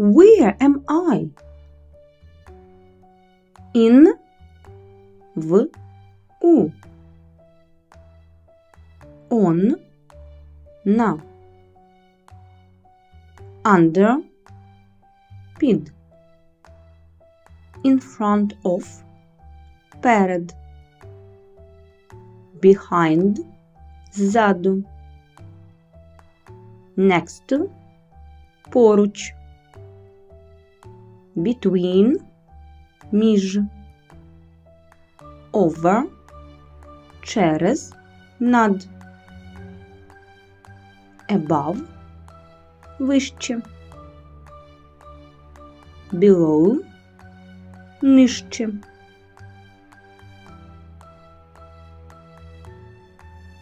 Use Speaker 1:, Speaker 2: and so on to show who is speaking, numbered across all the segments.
Speaker 1: Where am I? In в у. On на. Under під. In front of перед. Behind ззаду. Next to поруч. Between між. Over через над. Above вище. Below нижче.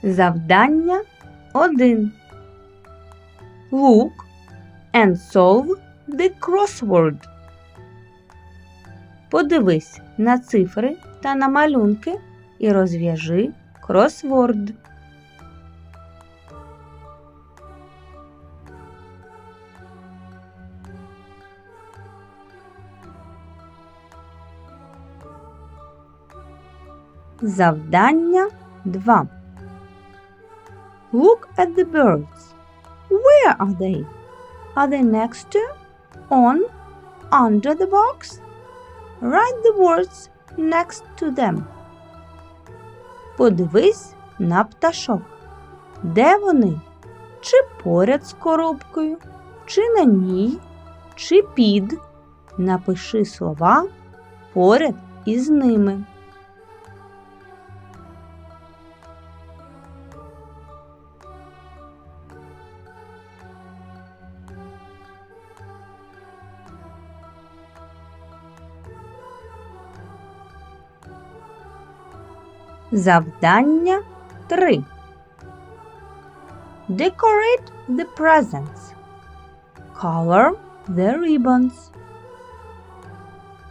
Speaker 1: Завдання 1. Look and solve the crossword. Подивись на цифри та на малюнки і розв'яжи кросворд. Завдання 2. Look at the birds. Where are they? Are they next to, on, under the box? Write the words next to them. Подивись на пташок. Де вони? Чи поряд з коробкою, чи на ній, чи під. Напиши слова поряд із ними. Завдання 3. Decorate the presents. Color the ribbons.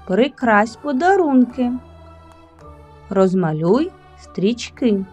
Speaker 1: Прикрась подарунки. Розмалюй стрічки.